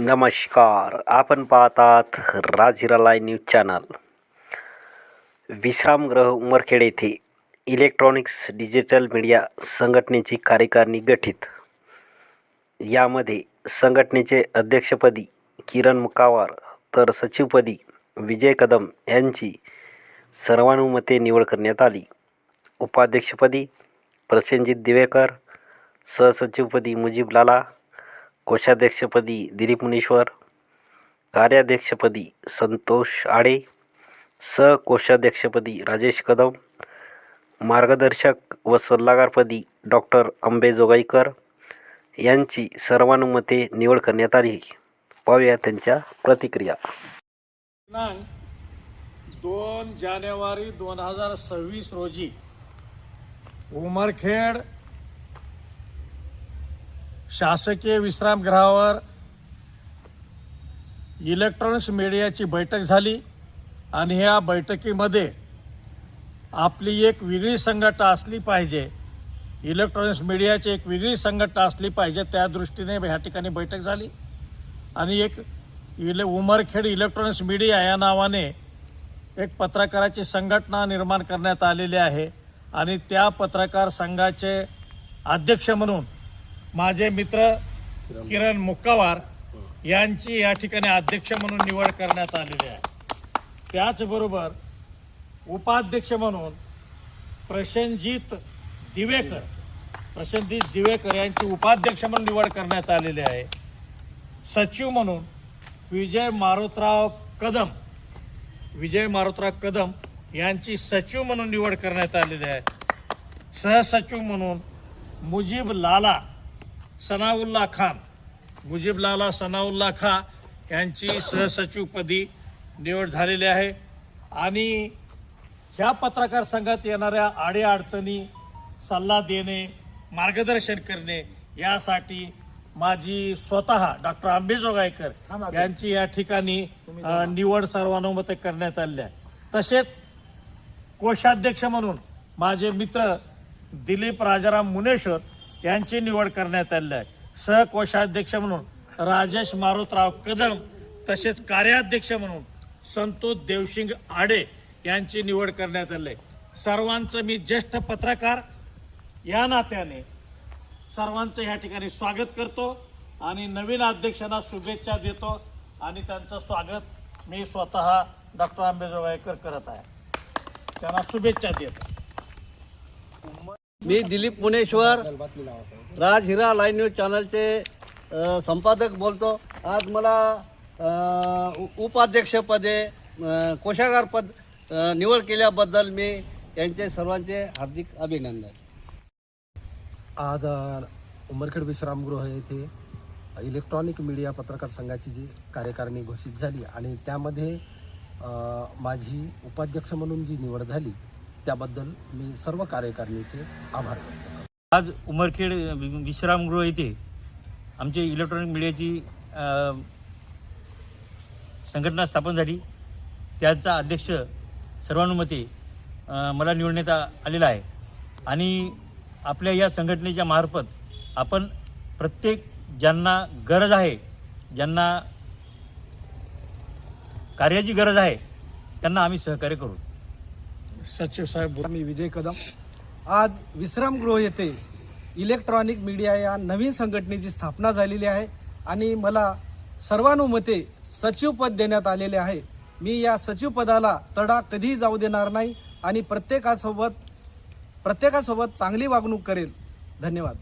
नमस्कार आपण पाहतात राजहिरालाय न्यूज चॅनल. विश्रामगृह उमरखेड येथे इलेक्ट्रॉनिक्स डिजिटल मीडिया संघटनेची कार्यकारिणी गठीत. यामध्ये संघटनेचे अध्यक्षपदी किरण मुकावार तर सचिवपदी विजय कदम यांची सर्वानुमते निवड करण्यात आली. उपाध्यक्षपदी प्रसेनजित दिवेकर सहसचिवपदी मुजीब लाला कोषाध्यक्षपदी दिलीप मुनीश्वर कार्याध्यक्षपदी संतोष आडे सहकोषाध्यक्षपदी राजेश कदम मार्गदर्शक व सल्लागारपदी डॉक्टर अंबेजोगाईकर यांची सर्वानुमते निवड करण्यात आली. पाहूया त्यांच्या प्रतिक्रिया. दोन जानेवारी दोन हजार सव्वीस रोजी उमरखेड शासकीय विश्रामगृहावर इलेक्ट्रॉनिक्स मीडियाची बैठक झाली आणि ह्या बैठकीमध्ये आपली एक वेगळी संघटना असली पाहिजे इलेक्ट्रॉनिक्स मीडियाची एक वेगळी संघटना असली पाहिजे त्या दृष्टीने ह्या ठिकाणी बैठक झाली. आणि एक इले उमरखेड इलेक्ट्रॉनिक्स मीडिया या नावाने एक पत्रकाराची संघटना निर्माण करण्यात आलेली आहे. आणि त्या पत्रकार संघाचे अध्यक्ष म्हणून माझे मित्र किरण मुक्कावार यांची या ठिकाणी अध्यक्ष म्हणून निवड करण्यात आलेली आहे. त्याचबरोबर उपाध्यक्ष म्हणून प्रशनजीत दिवेकर प्रशनजीत दिवेकर यांची उपाध्यक्ष म्हणून निवड करण्यात आलेली आहे. सचिव म्हणून विजय मारुतराव कदम विजय मारुतराव कदम यांची सचिव म्हणून निवड करण्यात आलेली आहे. सहसचिव म्हणून मुजीब लाला सनाउल्ला खान मुजीब लाला सनाउल्ला खा यांची सहसचिवपदी निवड झालेली आहे. आणि ह्या पत्रकार संघात येणाऱ्या अडीअडचणी सल्ला देणे मार्गदर्शन करणे यासाठी माझी स्वतः डॉक्टर आंबे जोगायकर यांची या ठिकाणी निवड सर्वानुमते करण्यात आली आहे. तसेच कोषाध्यक्ष म्हणून माझे मित्र दिलीप राजाराम मुनेश्वर यांची निवड करण्यात आली आहे. सहकोषाध्यक्ष म्हणून राजेश मारुतराव कदम तसेच कार्याध्यक्ष म्हणून संतोष देवसिंग आडे यांची निवड करण्यात आली आहे. सर्वांचं मी ज्येष्ठ पत्रकार या नात्याने सर्वांचं या ठिकाणी स्वागत करतो आणि नवीन अध्यक्षांना शुभेच्छा देतो आणि त्यांचं स्वागत मी स्वतः डॉक्टर आंबेजोगाईकर करत आहे. त्यांना शुभेच्छा देतो. मी दिलीप मुनेश्वर राज हिरा लाईव्ह न्यूज चॅनलचे संपादक बोलतो. आज मला उपाध्यक्षपदे कोशागार कोषागार पद निवड केल्याबद्दल मी त्यांचे सर्वांचे हार्दिक अभिनंदन. आज उमरखेड विश्रामगृह येथे इलेक्ट्रॉनिक मीडिया पत्रकार संघाची जी कार्यकारिणी घोषित झाली आणि त्यामध्ये माझी उपाध्यक्ष म्हणून जी निवड झाली त्याबद्दल मी सर्व कार्यकारिणीचे आभार व्यक्त करतो. आज उमरखेड विश्रामगृह येथे आमचे इलेक्ट्रॉनिक मीडियाची संघटना स्थापन झाली. त्याचा अध्यक्ष सर्वानुमते मला निवडण्यात आलेला आहे. आणि आपल्या या संघटनेच्या मार्फत आपण प्रत्येक ज्यांना गरज आहे ज्यांना कार्याची गरज आहे त्यांना आम्ही सहकार्य करू. सचिव साहेब बोला. मी विजय कदम. आज विश्रामगृह येथे इलेक्ट्रॉनिक मीडिया या नवीन संघटनेची स्थापना झालेली आहे आणि मला सर्वानुमते सचिवपद देण्यात आलेले आहे. मी या सचिवपदाला तडा कधीही जाऊ देणार नाही आणि प्रत्येकासोबत प्रत्येकासोबत चांगली वागणूक करेल. धन्यवाद.